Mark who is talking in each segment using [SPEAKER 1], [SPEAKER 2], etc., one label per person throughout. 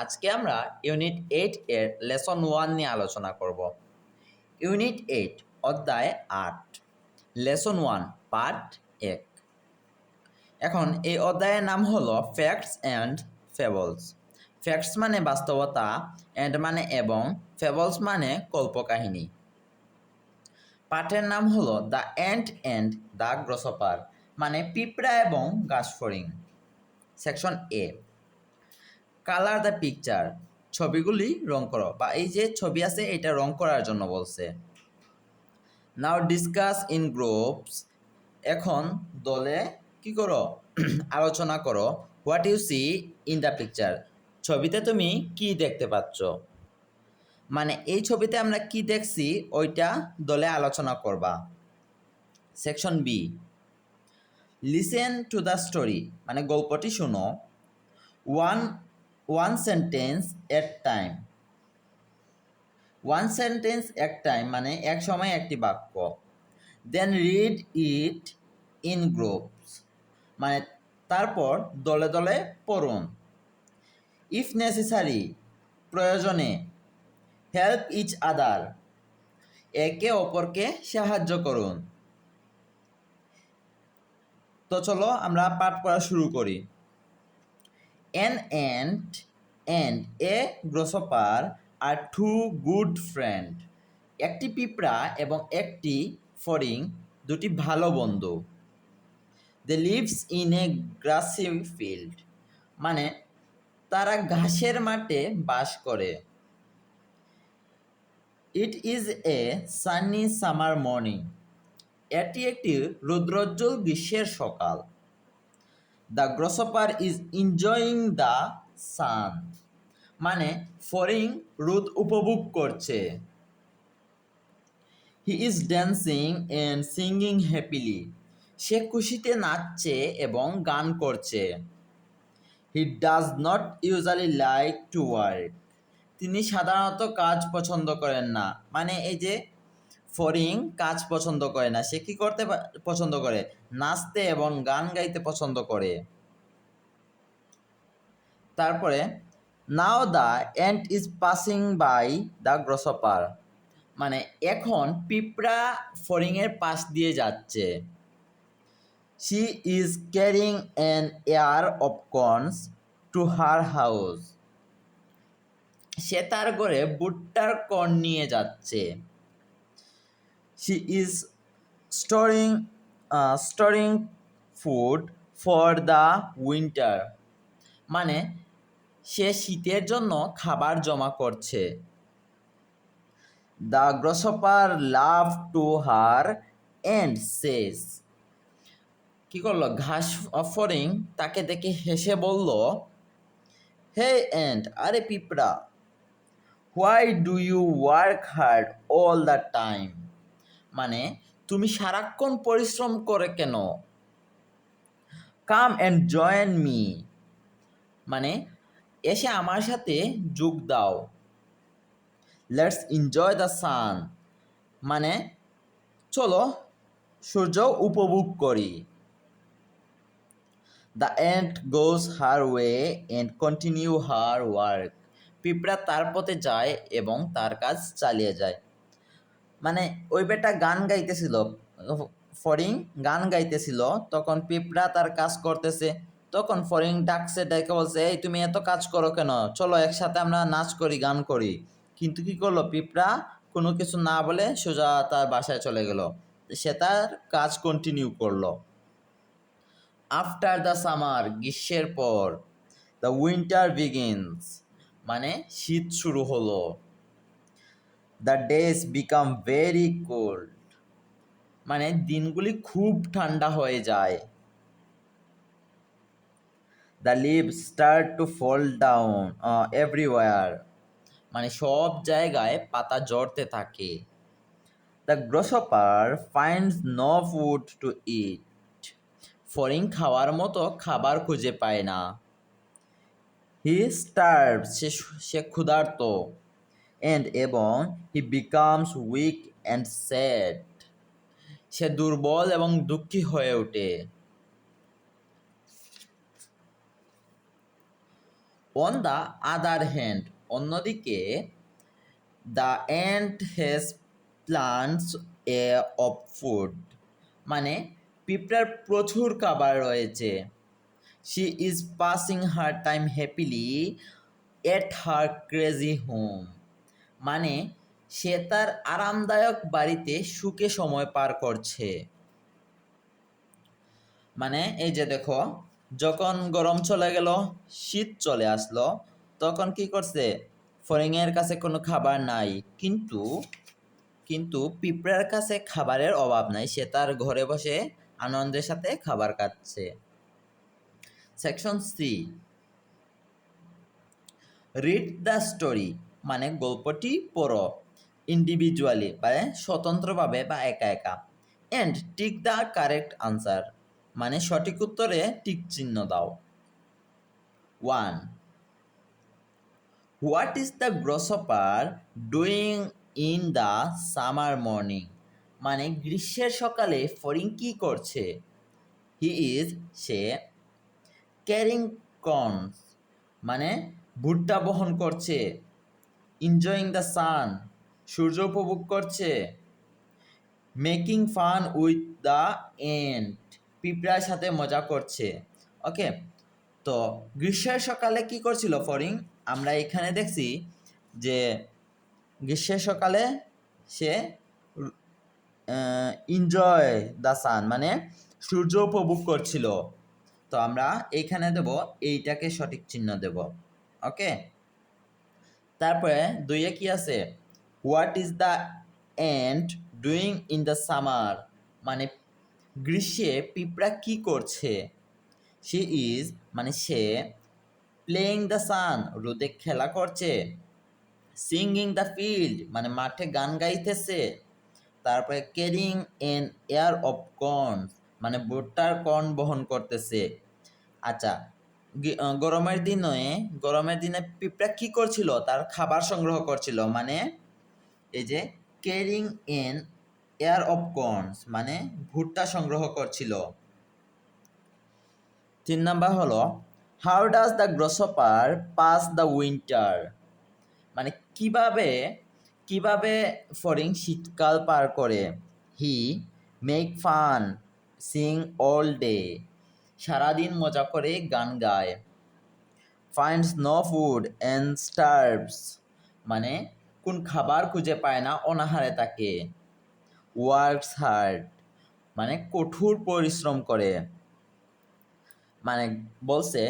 [SPEAKER 1] আজকে আমরা unit eight এর লেসন ওয়ান নিয়ে আলোচনা করব। ইউনিট এইট, অধ্যায় আট, লেসন ওয়ান, পার্ট এক। এখন এই অধ্যায়ের নাম হলো ফ্যাক্টস অ্যান্ড ফেবলস। ফ্যাক্টস মানে বাস্তবতা, অ্যান্ড মানে এবং, ফেবলস মানে কল্পকাহিনী। পাঠের নাম হলো the ant and the grasshopper মানে পিঁপড়া এবং গাছফড়িং section A. Colour the picture ছবিগুলি রং করো। বা এই যে ছবি আছে, এটা রং করার জন্য বলছে। নাও ডিসকাস ইন গ্রুপস এখন দলে কি করো? আলোচনা করো। What you see in the picture ছবিতে তুমি কি দেখতে পাচ্ছ? মানে এই ছবিতে আমরা কি দেখছি, ওইটা দলে আলোচনা করবা। Section B listen to the story মানে গল্পটি শুনো। One one sentence at time one sentence এক টাইম মানে এক সময় একটি বাক্য। Then read it in groups মানে তারপর দলে দলে পড়ুন। ইফ নেসেসারি প্রয়োজনে হেল্প ইচ আদার একে অপরকে সাহায্য করুন। তো চলো আমরা পাঠ করা শুরু করি। An ant and, a grasshopper are two good friend. একটি পিঁপড়া এবং একটি ফড়িং দুটি ভালো বন্ধু। They lives in a grassy field মানে তারা ঘাসের মাঠে বাস করে। It is a sunny summer morning এটি একটি রুদ্রোজ্জ্বল গ্রীষ্মের সকাল। The grasshopper is enjoying the sun মানে ফরিং রোদ উপভোগ করছে। He is dancing and singing happily সে খুশিতে নাচছে এবং গান করছে। He does not usually like to work তিনি সাধারণত কাজ পছন্দ করেন না। মানে এই যে ফরিং কাজ পছন্দ করে না। সে কি করতে পছন্দ করে? নাচতে এবং গান গাইতে পছন্দ করে। তারপরে now the ant is passing by the grasshopper মানে এখন পিঁপড়া ফরিংয়ের পাশ দিয়ে যাচ্ছে। She is carrying an ear of corns to her house সে তার ঘরে ভুট্টার কর্ন নিয়ে যাচ্ছে। She is storing uh, storing food for the winter. মানে সে শীতের জন্য খাবার জমা করছে। The grasshopper love to her and says কি করল? ঘাস অফরিং তাকে দেখে হেসে বলল হে অ্যান্ড আরে পিঁপড়া why do you work hard all the time মানে তুমি সারাক্ষণ পরিশ্রম করে কেন? কাম অ্যান্ড জয়েন মি মানে এসে আমার সাথে যোগ দাও। লেটস এনজয় দ্য সান মানে চলো সূর্য উপভোগ করি। The ant goes her way and continue her work পিঁপড়া তার পথে যায় এবং তার কাজ চালিয়ে যায়। মানে ওই বেটা গান গাইতেছিল ফরিং গান গাইতেছিল, তখন পিঁপড়া তার কাজ করতেছে, তখন ফরিং ডাকছে ডেকে বলছে, এই তুমি এত কাজ করো কেন? চলো একসাথে আমরা নাচ করি, গান করি। কিন্তু কি করল? পিঁপড়া কোনো কিছু না বলে সোজা তার বাসায় চলে গেল। সে তার কাজ কন্টিনিউ করল। আফটার দ্য সামার গ্রীষ্মের পর দ্য উইন্টার বিগিনস মানে শীত শুরু হলো। The days become very cold মানে দিনগুলি খুব ঠান্ডা হয়ে যায়। The leave start to fall down everywhere মানে সব জায়গায় পাতা জড়তে থাকে। The grasshopper finds no food to eat foreign খাওয়ার মতো খাবার খুঁজে পায় না। হি স্টার্ভ সে সে ক্ষুধার্ত। অ্যান্ড এবং he becomes weak and sad সে দুর্বল এবং দুঃখী হয়ে ওঠে। অন দ্য আদার হ্যান্ড অন্যদিকে the ant has plants a of food মানে পিঁপড়ার প্রচুর খাবার রয়েছে। She is passing her time happily at her crazy home মানে সে তার আরামদায়ক বাড়িতে সুখে সময় পার করছে। মানে এই যে দেখো, যখন গরম চলে গেল, শীত চলে আসলো, তখন কি করছে? ফরিংয়ের কাছে কোনো খাবার নাই। কিন্তু কিন্তু পিঁপড়ার কাছে খাবারের অভাব নাই। সে তার ঘরে বসে আনন্দের সাথে খাবার খাচ্ছে। Section C read the story মানে গল্পটি পড়ো ইন্ডিভিজুয়ালি মানে স্বতন্ত্রভাবে বা একা একা। And tick the correct answer মানে সঠিক উত্তরে টিক চিহ্ন দাও। One what is the grasshopper doing in the summer morning মানে গ্রীষ্মের সকালে ফরিং কি করছে? হি ইজ সে ক্যারিং কর্নস মানে ভুট্টা বহন করছে। এনজয়িং দ্য সান সূর্য উপভোগ করছে। Making fun with the ant পিঁপড়ার সাথে মজা করছে। ওকে তো গ্রীষ্মের সকালে কি করছিল ফরিং আমরা এখানে দেখছি যে গ্রীষ্মের সকালে সে এনজয় দ্য সান মানে সূর্য উপভোগ করছিল। তো আমরা এইখানে দেব, এইটাকে সঠিক চিহ্ন দেব। ওকে তারপরে দুইয়ে কি আছে? What is the ant doing in the summer মানে গ্রীষ্মে পিঁপড়া কি করছে? সি ইজ মানে সে প্লেয়িং দ্য সান রোদে খেলা করছে। সিঙ্গিং দ্য ফিল্ড মানে মাঠে গান গাইতেছে। তারপরে carrying an ear of corn মানে ভুট্টার কর্ন বহন করতেছে। আচ্ছা গরমের দিনে গরমের দিনে পিঁপড়া কি করছিল? তার খাবার সংগ্রহ করছিল মানে এই যে ক্যারিং এন এয়ার অফ মানে ভুট্টা সংগ্রহ করছিল। তিন নাম্বার হলো how does the grasshopper pass the winter মানে কীভাবে কীভাবে ফরিং শীতকাল পার করে? He make fun sing all day সারাদিন মজা করে গান গায়। Finds no food and starves মানে কোন খাবার খুঁজে পায় না, অনাহারে তাকে ওয়ার্কস হার্ড মানে কঠোর পরিশ্রম করে। মানে বলছে,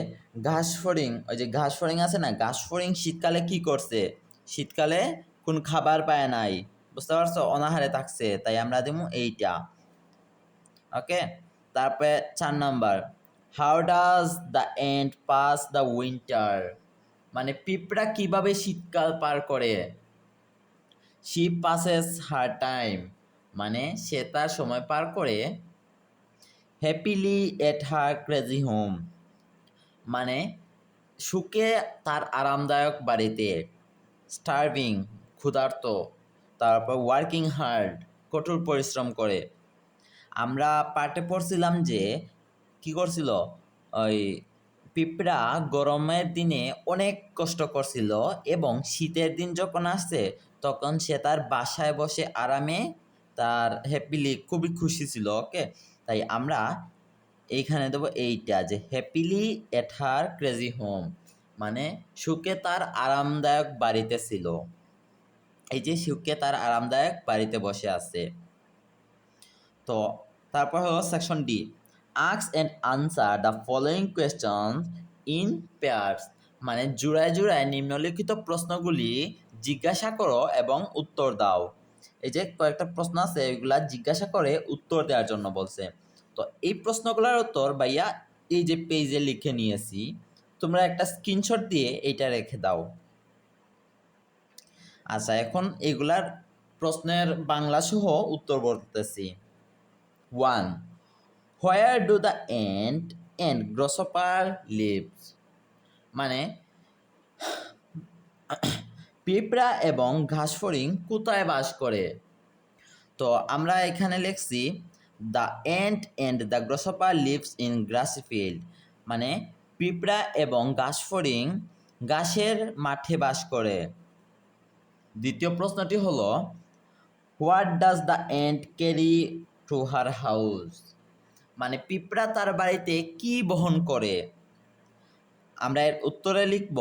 [SPEAKER 1] ঘাস ফড়িং, ওই যে ঘাস ফড়িং আছে না, ঘাস ফড়িং শীতকালে কি করছে? শীতকালে কোন খাবার পায় নাই। বুঝতে পারছ? অনাহারে থাকছে, তাই আমরা দিব এইটা। ওকে তারপরে চার number. How does the ant pass the winter মানে পিঁপড়া কীভাবে শীতকাল পার করে? শি পাসেস হার টাইম মানে সে তার সময় পার করে। Happily at her crazy home মানে সুখে তার আরামদায়ক বাড়িতে। স্টার্ভিং ক্ষুধার্ত। তারপর ওয়ার্কিং হার্ড কঠোর পরিশ্রম করে। আমরা পাঠে পড়ছিলাম যে কি করছিল? ওই পিঁপড়া গরমের দিনে অনেক কষ্ট করছিল এবং শীতের দিন যখন আসছে, তখন সে তার বাসায় বসে আরামে তার হ্যাপিলি খুবই খুশি ছিল ওকে তাই আমরা এইখানে দেবো এইটা যে happily at her crazy home মানে সুখে তার আরামদায়ক বাড়িতে ছিল। এই যে সুখে তার আরামদায়ক বাড়িতে বসে আছে। তো তারপর হলো section D আক্স and answer the following question in pairs মানে জোড়ায় জোড়ায় নিম্নলিখিত প্রশ্নগুলি জিজ্ঞাসা করো এবং উত্তর দাও। এই যে কয়েকটা প্রশ্ন আছে, এগুলা জিজ্ঞাসা করে উত্তর দেওয়ার জন্য বলছে। তো এই প্রশ্নগুলোর উত্তর ভাইয়া এই যে পেজে লিখে নিয়েছি, তোমরা একটা স্ক্রিনশট দিয়ে এইটা রেখে দাও। আচ্ছা এখন এগুলার প্রশ্নের বাংলা সহ উত্তর বলতেছি। One where do the ant and grasshopper lives মানে পিঁপড়া এবং ঘাসফড়িং কোথায় বাস করে? তো আমরা এখানে লিখছি the ant and the grasshopper lives in grassy field মানে পিঁপড়া এবং ঘাসফড়িং ঘাসের মাঠে বাস করে। দ্বিতীয় প্রশ্নটি হলো what does the ant carry to her house মানে পিঁপড়া তার বাড়িতে কি বহন করে? আমরা এর উত্তরে লিখব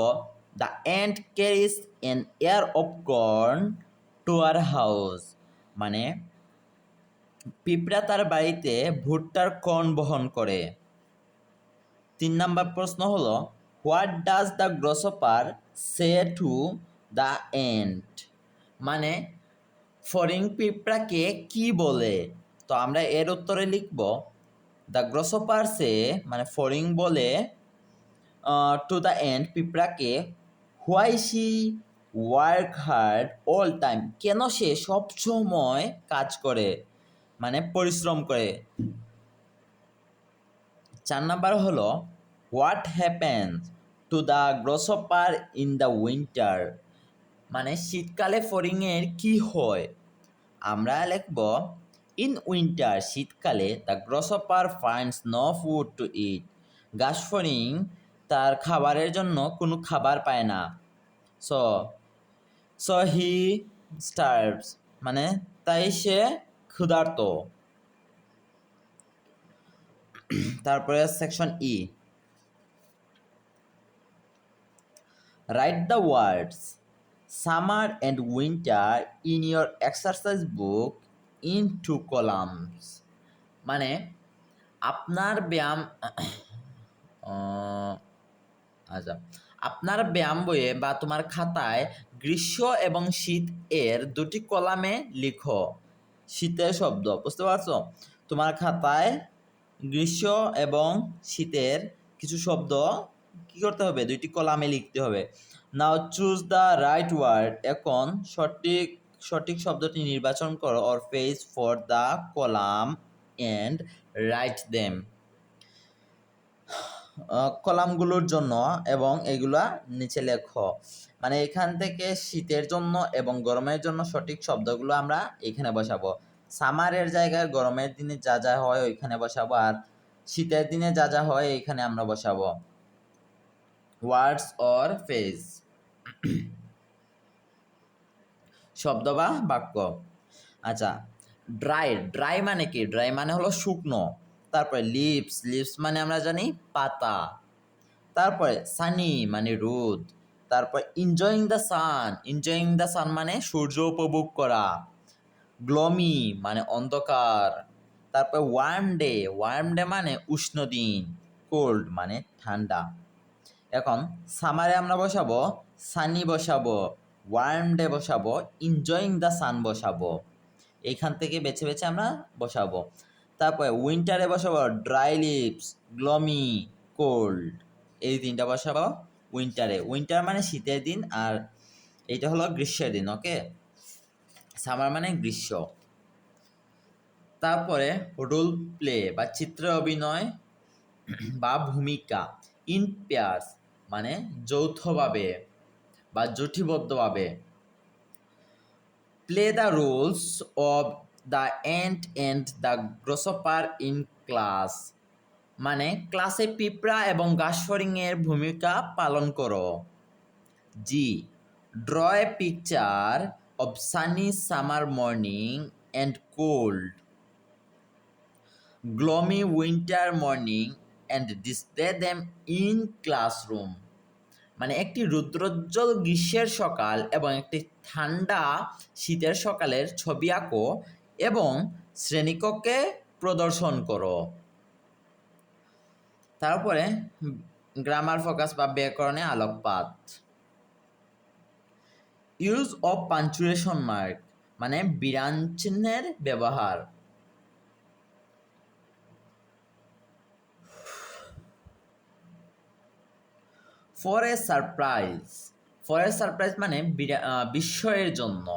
[SPEAKER 1] the ant carries an ear of corn to her house মানে পিঁপড়া তার বাড়িতে ভুট্টার কর্ন বহন করে। তিন নম্বর প্রশ্ন হলো what does the grasshopper say to the ant মানে ফরিং পিঁপড়াকে কি বলে? তো আমরা এর উত্তরে লিখব দ্য গ্রসপার সে মানে ফরিং বলে to the ant পিঁপড়াকে why she work hard all the time সে সব সময় কাজ করে মানে পরিশ্রম করে? চার নাম্বার হলো what happens to the grasshopper in the winter মানে শীতকালে ফরিংয়ের কি হয়? আমরা লিখব ইন উইন্টার শীতকালে the grasshopper finds no food to eat. গাছ ফরিং তার খাবারের জন্য কোনো খাবার পায় না। সো সো হি স্টার্ভস মানে তাই সে ক্ষুধার্ত। তারপরে section E. Write the words, summer and winter in your exercise book in two columns মানে আপনার ব্যায়াম আচ্ছা আপনার ব্যায়াম বইয়ে বা তোমার খাতায় গ্রীষ্ম এবং শীত এর দুটি কলামে লিখো। শীতের শব্দ, বুঝতে পারছ? তোমার খাতায় গ্রীষ্ম এবং শীতের কিছু শব্দ কি করতে হবে? দুইটি কলামে লিখতে হবে। Now choose the right word এখন সঠিক সঠিক শব্দটি নির্বাচন করো or phrase for the column and write them কলামগুলোর জন্য এবং এগুলা নিচে লেখো। মানে এখান থেকে শীতের জন্য এবং গরমের জন্য সঠিক শব্দগুলো আমরা এখানে বসাবো। সামারের জায়গায় গরমের দিনে যা যা হয় ওইখানে বসাবো, আর শীতের দিনে যা যা হয় এইখানে আমরা বসাবো। ওয়ার্ডস অর ফেজ শব্দ বা বাক্য। আচ্ছা ড্রাই ড্রাই মানে কি? ড্রাই মানে হলো শুকনো। তারপরে লিপস লিপস মানে আমরা জানি পাতা। তারপরে সানি মানে রোদ। তারপর enjoying the sun enjoying the sun মানে সূর্য উপভোগ করা। গ্লমি মানে অন্ধকার। তারপর ওয়ার্ম ডে ওয়ার্ম ডে মানে উষ্ণ দিন কোল্ড মানে ঠান্ডা। এখন সামারে আমরা বসাবো সানি বসাবো। ওয়ার্ম ডে বসাবো এনজয়িং দ্য সান বসাবো। এইখান থেকে বেছে বেছে আমরা বসাবো। তারপরে উইন্টারে বসাবো ড্রাই লিপস গ্লমি কোল্ড এই দিনটা বসাবো উইন্টারে উইন্টার মানে শীতের দিন আর এইটা হলো গ্রীষ্মের দিন ওকে সামার মানে গ্রীষ্ম। তারপরে রোল প্লে বা চিত্র অভিনয় বা ভূমিকা। ইন পেয়ার্স মানে যৌথভাবে। বা জুটিবদ্ধভাবে play the roles of the ant and the grasshopper in class মানে ক্লাসে পিঁপড়া এবং গাছফরিংয়ের ভূমিকা পালন করো। G draw a picture of sunny summer morning and cold gloomy winter morning and display them in classroom মানে একটি রুদ্রোজ্জ্বল গ্রীষ্মের সকাল এবং একটি ঠান্ডা শীতের সকালের ছবি আঁকো এবং শ্রেণীকক্ষে প্রদর্শন করো। তারপরে গ্রামার ফোকাস বা ব্যাকরণে আলোকপাত। ইউজ অফ পাঞ্চুয়েশন মার্ক মানে বিরাম চিহ্নের ব্যবহার। For a surprise for a surprise মানে বিস্ময়ের জন্য।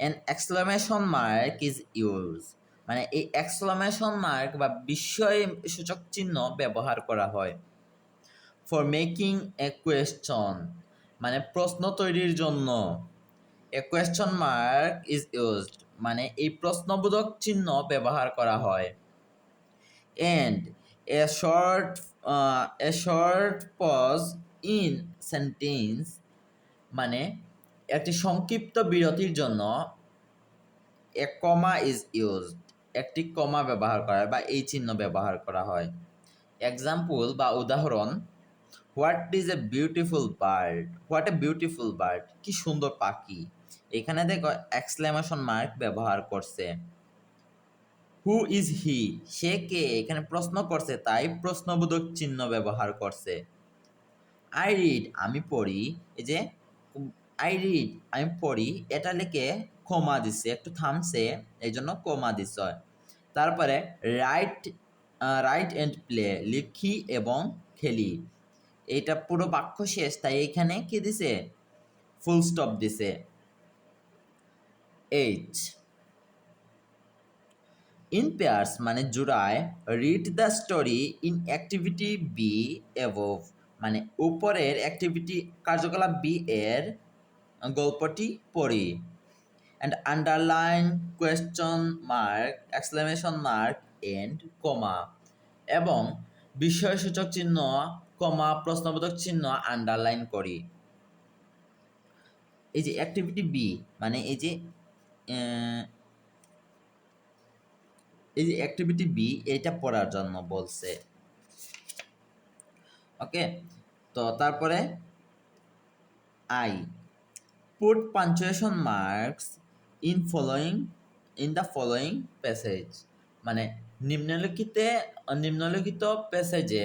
[SPEAKER 1] An exclamation mark is use মানে এই এক্সক্লামেশন মার্ক বা বিস্ময় সূচক চিহ্ন ব্যবহার করা হয়। ফর মেকিং এ কোয়েশ্চন মানে প্রশ্ন তৈরির জন্য। A question mark is used মানে এই প্রশ্নবোধক চিহ্ন ব্যবহার করা হয়। And a short a short pause in sentence মানে একটি সংক্ষিপ্ত বিরতির জন্য এ কমা ইজ ইউজড একটি কমা ব্যবহার করা বা এই চিহ্ন ব্যবহার করা হয়। এক্সাম্পল বা উদাহরণ what is a beautiful bird what a beautiful bird কি সুন্দর পাখি? এখানে দেখো এক্সক্লেমেশন মার্ক ব্যবহার করছে। হু ইজ হি সে কে? এখানে প্রশ্ন করছে, তাই প্রশ্নবোধক চিহ্ন ব্যবহার করছে। আই রিড আমি পড়ি। এই যে আই রিড আমি পড়ি। এটা লিখে কমা দিছে, একটু থামছে এই জন্য কমা দিচ্ছে তারপরে রাইট রাইট অ্যান্ড প্লে লিখি এবং খেলি। এটা পুরো বাক্য শেষ, তাই এখানে কি দিছে? ফুল স্টপ দিছে। এইচ ইন পেয়ার্স মানে জোড়ায় read the story in activity B above মানে উপরের অ্যাক্টিভিটি কার্যকলাপ বি এর গল্পটি পড়ি। And underline question mark exclamation mark and comma এবং বিষয়সূচক চিহ্ন কমা প্রশ্নবোধক চিহ্ন আন্ডারলাইন করি। এই যে অ্যাক্টিভিটি বি মানে এই যে এই যে অ্যাক্টিভিটি বি এটা পড়ার জন্য বলছে। ওকে তো তারপরে I put punctuation marks in following in the following passage মানে নিম্নলিখিতে, নিম্নলিখিত প্যাসেজে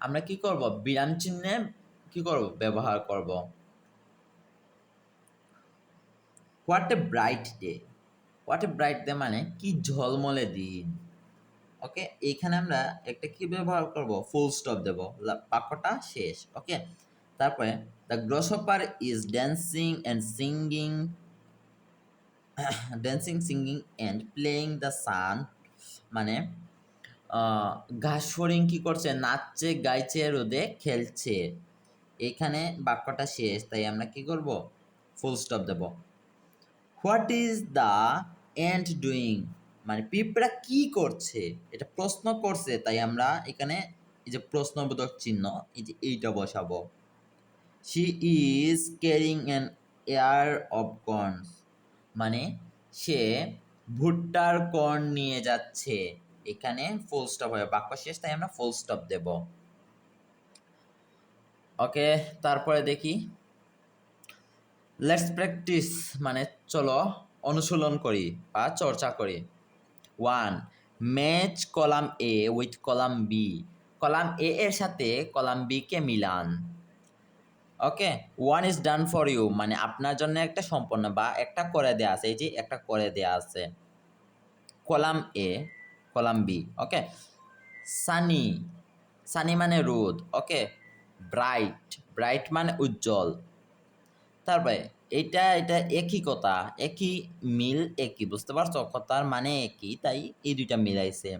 [SPEAKER 1] আমরা কি করব? বিরাম চিহ্নে কি করব? ব্যবহার করব। What a bright day what a bright day মানে কি ঝলমলে দিন। ওকে এইখানে আমরা একটা কি ব্যবহার করব? ফুল স্টপ দেব। বাক্যটা শেষ। ওকে তারপরে the grasshopper is dancing and singing dancing singing and playing the sun মানে আহ, ঘাস ফড়িং কি করছে? নাচছে গাইছে রোদে খেলছে। এখানে বাক্যটা শেষ। তাই আমরা কি করব? Full stop Dev. What is the ant doing মানে পিঁপড়া কি করছে? এটা প্রশ্ন করছে, তাই আমরা এখানে এই যে প্রশ্নবোধক চিহ্ন, এই যে এইটা বসাবো। She is carrying an ear of corns মানে সে ভুট্টার কর্ন নিয়ে যাচ্ছে। এখানে ফুল স্টপ হবে, বাক্য শেষ, তাই আমরা ফুল স্টপ দেব। ওকে, তারপরে দেখি। লেটস প্র্যাকটিস মানে চলো অনুশীলন করি বা চর্চা করি। One match column A with column B column A এর সাথে কলাম বি কে Milan. Okay one is done for you মানে আপনার জন্য একটা সম্পন্ন বা একটা করে দেয়া আছে। এই যে একটা করে দেয়া আছে। Column A column B okay sunny sunny মানে রোদ। ওকে ব্রাইট ব্রাইট মানে উজ্জ্বল। তারপরে এটা এটা একই কথা, একই মিল একই, বুঝতে পারছ? কথার মানে একই, তাই এই দুইটা মিলাইছে।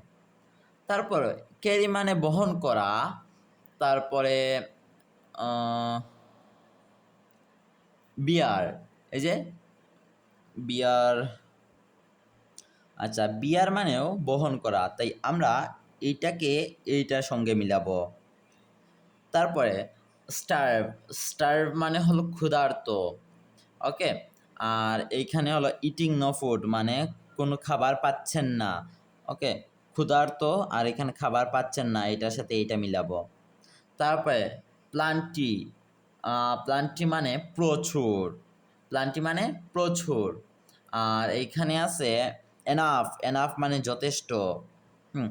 [SPEAKER 1] তারপরে ক্যারি মানে বহন করা, তারপরে বিয়ার এই যে বিয়ার আচ্ছা বিয়ার মানেও বহন করা, তাই আমরা এইটাকে এইটার সঙ্গে মিলাবো। তারপরে স্টার্ভ স্টার্ভ মানে হলো ক্ষুধার্ত। ওকে? আর এইখানে হলো ইটিং নো ফুড মানে কোনো খাবার পাচ্ছেন না, ওকে? ক্ষুধার্ত আর এখানে খাবার পাচ্ছেন না, এটার সাথে এইটা মিলাবো। তারপরে প্লান্টি প্লান্টি মানে প্রচুর প্লান্টি মানে প্রচুর। আর এইখানে আছে এনাফ এনাফ মানে যথেষ্ট, হুম।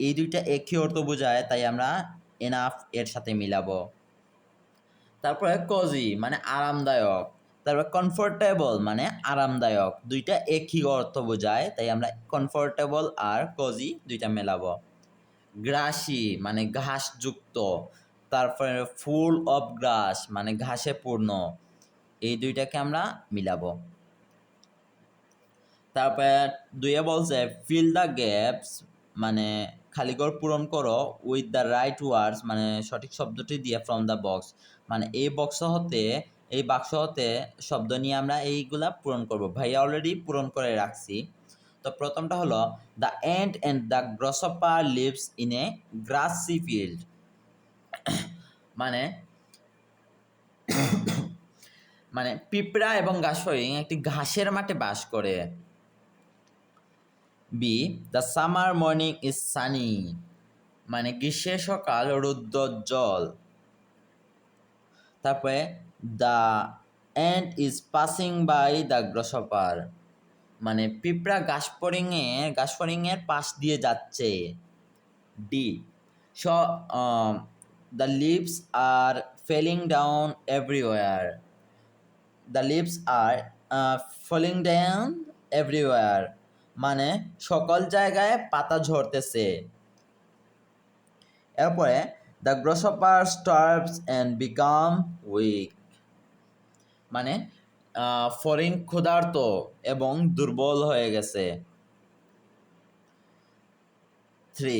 [SPEAKER 1] এই দুইটা একই অর্থ বোঝায়, তাই আমরা এনাফ এর সাথে মিলাবো। তারপরে কজি মানে আরামদায়ক তারপরে কমফোর্টেবল মানে আরামদায়ক। দুইটা একই অর্থ বোঝায়, তাই আমরা কমফোর্টেবল আর কজি দুইটা মেলাবো। গ্রাসি মানে ঘাসযুক্ত, তারপরে ফুল অফ গ্রাস মানে ঘাসে পূর্ণ। এই দুইটাকে আমরা মিলাবো। তারপরে দুইয়ে বলছে ফিল দ্য গ্যাপস মানে খালিঘর পূরণ করো উইথ দ্য রাইট ওয়ার্ডস মানে সঠিক শব্দটি দিয়ে ফ্রম দ্য বক্স মানে এই বক্স হতে এই বাক্স হতে শব্দ নিয়ে আমরা এইগুলা পূরণ করব। ভাইয়া অলরেডি পূরণ করে রাখছি। তো প্রথমটা হলো the ant and the grasshopper lives in a grassy field মানে মানে পিঁপড়া এবং ফড়িং একটি ঘাসের মাঠে বাস করে। B the summer morning is sunny মানে গ্রীষ্মের সকাল রৌদ্রোজ্জ্বল তারপরে the ant is passing by the grasshopper মানে পিঁপড়া গাছপরিংয়ে গাছপরিংয়ের পাশ দিয়ে যাচ্ছে। D saw the leaves are falling down everywhere the leaves are falling down everywhere মানে সকল জায়গায় পাতা ঝরতেছে। এরপরে the grasshopper starves and become weak মানে ফরিং ক্ষুধার্ত এবং দুর্বল হয়ে গেছে। থ্রি,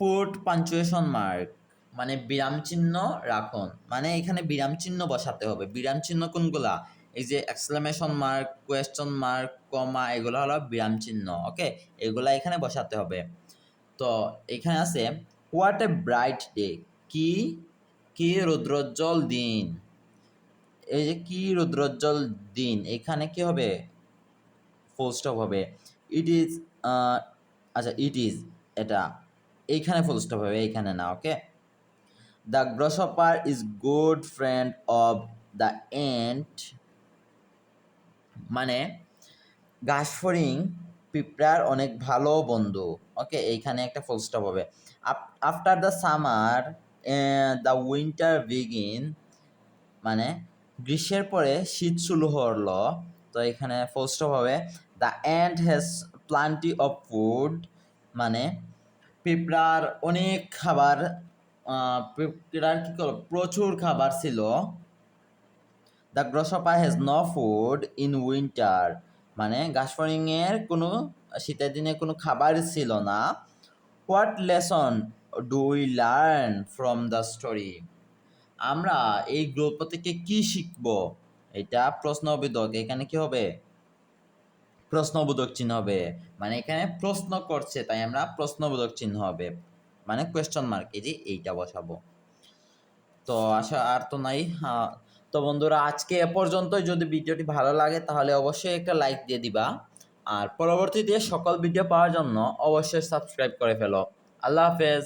[SPEAKER 1] পুট পাঞ্চুয়েশন মার্ক মানে বিরাম চিহ্ন রাখুন। মানে এখানে বিরাম চিহ্ন বসাতে হবে। বিরাম চিহ্ন কোনগুলা? এই যে exclamation mark question mark comma এগুলো হলো বিরাম চিহ্ন ওকে এগুলা এখানে বসাতে হবে। তো এখানে আছে হোয়াট এ ব্রাইট ডে কি কি রৌদ্রোজ্জ্বল দিন। এই যে কি রৌদ্রোজ্জ্বল দিন, এখানে কি হবে? ফুল স্টপ হবে। ইট ইজ আচ্ছা ইট ইজ এটা, এইখানে ফুল স্টপ হবে, এইখানে না okay the grasshopper is good friend of the ant মানে ঘাসফড়িং পিঁপড়ার অনেক ভালো বন্ধু ওকে এইখানে একটা ফুল স্টপ হবে। After the summer the winter begin মানে গ্রীষ্মের পরে শীত শুরু হলো তো এখানে ফুল স্টপ হবে। The ant has plenty of food মানে পিঁপড়ার অনেক খাবার পিঁপড়ার কী করো প্রচুর খাবার ছিল। The grasshopper has no food in winter মানে গাছফড়িংয়ের কোনো, শীতের দিনে কোনো খাবার ছিল না। What lesson do we learn from the story আমরা এই গল্প থেকে কি শিখব? এটা প্রশ্নবোধক। এখানে কি হবে? প্রশ্নবোধক চিহ্ন হবে। মানে এখানে প্রশ্ন করছে, তাই আমরা প্রশ্নবোধক চিহ্ন হবে। মানে কোয়েশ্চন মার্ক এই যে এইটা বসাবো। তো আশা, আর তো নাই। তো বন্ধুরা, আজকে এ পর্যন্তই। যদি ভিডিওটি ভালো লাগে, তাহলে অবশ্যই একটা লাইক দিয়ে দিবা। আর পরবর্তীতে সকল ভিডিও পাওয়ার জন্য অবশ্যই সাবস্ক্রাইব করে ফেলো। আল্লাহ হাফেজ।